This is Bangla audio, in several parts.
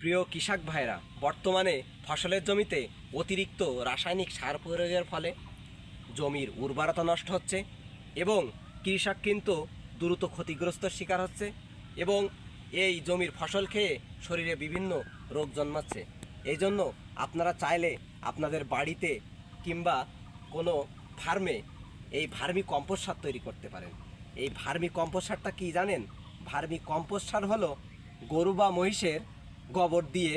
প্রিয় কৃষক ভাইরা, বর্তমানে ফসলের জমিতে অতিরিক্ত রাসায়নিক সার প্রয়োগের ফলে জমির উর্বরতা নষ্ট হচ্ছে এবং কৃষক কিন্তু দ্রুত ক্ষতিগ্রস্তর শিকার হচ্ছে এবং এই জমির ফসল খেয়ে শরীরে বিভিন্ন রোগ জন্মাচ্ছে। এই জন্য আপনারা চাইলে আপনাদের বাড়িতে কিংবা কোনো ফার্মে এই ভার্মি কম্পোস্ট সার তৈরি করতে পারেন। এই ভার্মি কম্পোস্ট সারটা কি জানেন? ভার্মি কম্পোস্ট সার হলো গরু বা মহিষের গোবর দিয়ে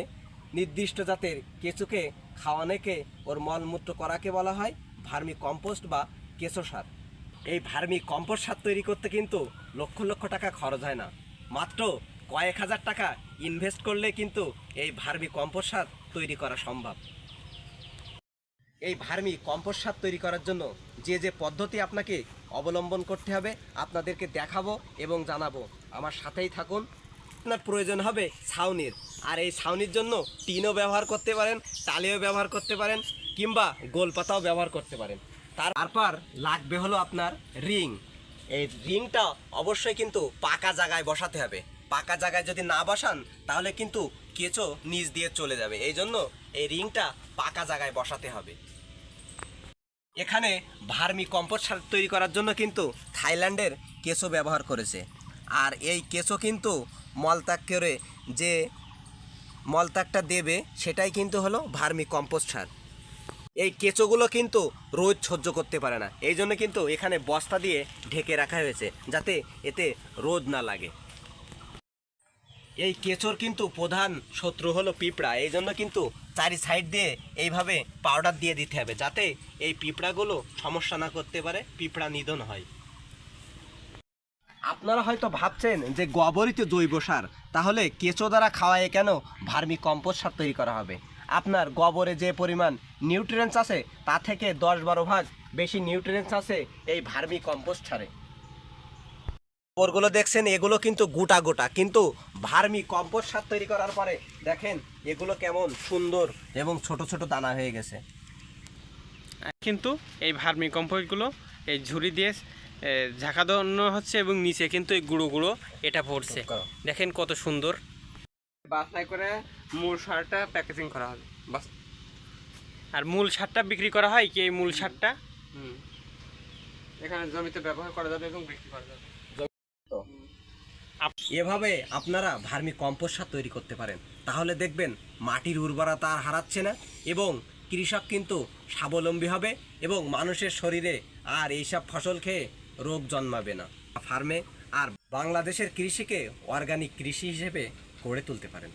নির্দিষ্ট জাতের কেঁচুকে খাওয়ানোকে ওর মলমূত্র করাকে বলা হয় ভার্মি কম্পোস্ট বা কেঁচো সার। এই ভার্মি কম্পোস্ট সার তৈরি করতে কিন্তু লক্ষ লক্ষ টাকা খরচ হয় না। মাত্র কয়েক হাজার টাকা ইনভেস্ট করলে কিন্তু এই ভার্মি কম্পোস্ট সার তৈরি করা সম্ভব। এই ভার্মি কম্পোস্ট সার তৈরি করার জন্য যে যে পদ্ধতি আপনাকে অবলম্বন করতে হবে, আপনাদেরকে দেখাবো এবং জানাব। আমার সাথেই থাকুন আপনার প্রয়োজন হবে ছাউনির। আর এই ছাউনির জন্য টিনও ব্যবহার করতে পারেন, টালিও ব্যবহার করতে পারেন, কিংবা গোলপাতাও ব্যবহার করতে পারেন। তারপর লাগবে হলো আপনার রিং। এই রিংটা অবশ্যই কিন্তু পাকা জায়গায় বসাতে হবে। পাকা জায়গায় যদি না বসান, তাহলে কিন্তু কেঁচো নিচ দিয়ে চলে যাবে। এই জন্য এই রিংটা পাকা জায়গায় বসাতে হবে। এখানে ভার্মি কম্পোস্ট সার তৈরি করার জন্য কিন্তু থাইল্যান্ডের কেঁচো ব্যবহার করেছে। আর এই কেঁচো কিন্তু মলত্যাগ করে যে মলত্যাগটা দেবে, সেটাই কিন্তু হলো ভার্মি কম্পোস্ট সার এই কেঁচোগুলো কিন্তু রোদ সহ্য করতে পারে না। এই জন্য কিন্তু এখানে বস্তা দিয়ে ঢেকে রাখা হয়েছে, যাতে এতে রোদ না লাগে। এই কেঁচোর কিন্তু প্রধান শত্রু হলো পিঁপড়া। এই জন্য কিন্তু চারি সাইড দিয়ে এইভাবে পাউডার দিয়ে দিতে হবে, যাতে এই পিঁপড়াগুলো সমস্যা না করতে পারে, পিঁপড়া নিধন হয়। আপনারা হয়তো ভাবছেন যে গোবরিত জৈব সার, তাহলে কেঁচো দ্বারা খাওয়ায় কেন ভার্মি কম্পোস্ট সার তৈরি করা হবে? আপনার গোবরে যে পরিমাণ নিউট্রিয়েন্টস আছে, তা থেকে দশ বারো ভাগ বেশি নিউট্রিয়েন্টস আছে এই ভার্মি কম্পোস্ট সারে। গোবরগুলো দেখছেন, এগুলো কিন্তু গোটা গোটা, কিন্তু ভার্মি কম্পোস্ট সার তৈরি করার পরে দেখেন, এগুলো কেমন সুন্দর এবং ছোট ছোট দানা হয়ে গেছে। কিন্তু এই ভার্মি কম্পোস্টগুলো এই ঝুড়ি দিয়ে এ, ঝাঁকা দেওয়ানো হচ্ছে এবং নিচে কিন্তু এই গুঁড়ো গুঁড়ো এটা পড়ছে। দেখেন কত সুন্দর। বাছাই করে মূল সারটা প্যাকেজিং করা হবে বাস। আর মূল সারটা বিক্রি করা হয় কি এই মূল সারটা? এখানে জমিতে ব্যবহার করা যাবে এবং বিক্রি করা যাবে। এভাবে আপনারা ভার্মি কম্পোস্ট সার তৈরি করতে পারেন। তাহলে দেখবেন মাটির উর্বরতা আর হারাচ্ছে না এবং কৃষক কিন্তু স্বাবলম্বী হবে এবং মানুষের শরীরে আর এইসব ফসল খেয়ে রোগ জন্মাবে না। ফার্মে আর বাংলাদেশের কৃষিকে অর্গানিক কৃষি হিসেবে গড়ে তুলতে পারেন।